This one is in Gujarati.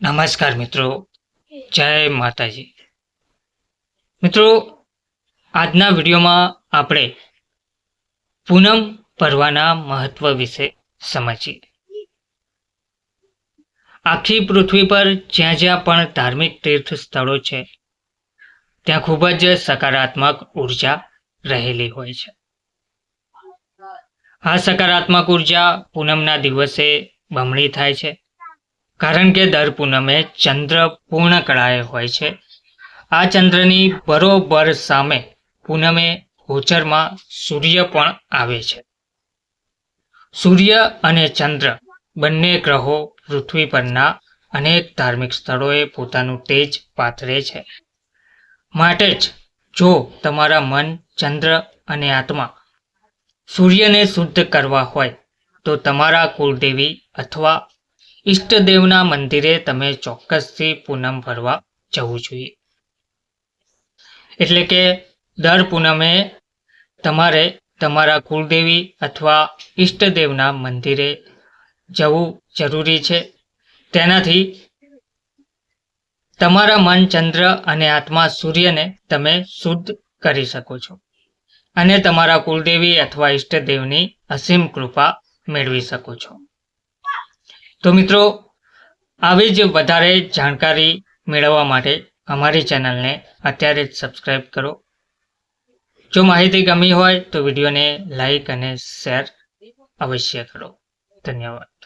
નમસ્કાર મિત્રો. જય માતાજી. મિત્રો, આજના વિડીયોમાં આપણે પૂનમ પર્વના મહત્વ વિશે સમજીએ. આખી પૃથ્વી પર જ્યાં જ્યાં પણ ધાર્મિક તીર્થ સ્થળો છે, ત્યાં ખૂબ જ સકારાત્મક ઊર્જા રહેલી હોય છે. આ સકારાત્મક ઊર્જા પૂનમના દિવસે બમણી થાય છે. કારણ કે દર પૂનમે ચંદ્ર પૂર્ણ કળાએ હોય છે. આ ચંદ્રની બરોબર સામે પૂનમે ગોચરમાં સૂર્ય પણ આવે છે. સૂર્ય અને ચંદ્ર બંને ગ્રહો પૃથ્વી પરના અનેક ધાર્મિક સ્થળોએ પોતાનું તેજ પાથરે છે. માટે જ જો તમારા મન, ચંદ્ર અને આત્મા સૂર્યને શુદ્ધ કરવા હોય તો તમારા કુળદેવી અથવા ઈષ્ટદેવના મંદિરે તમે ચોક્કસથી પૂનમ ભરવા જવું જોઈએ. એટલે કે દર પૂનમે તમારે તમારા કુળદેવી અથવા ઈષ્ટદેવના મંદિરે જવું જરૂરી છે. તેનાથી તમારા મન, ચંદ્ર અને આત્મા સૂર્યને તમે શુદ્ધ કરી શકો છો. અને તમારા કુળદેવી અથવા ઈષ્ટદેવની અસીમ કૃપા મેળવી શકો છો. તો મિત્રો, આવી જ વધારે જાણકારી મેળવવા માટે અમારી ચેનલને અત્યારે જ સબસ્ક્રાઈબ કરો. જો માહિતી ગમી હોય તો વિડીયોને લાઈક અને શેર અવશ્ય કરો. ધન્યવાદ.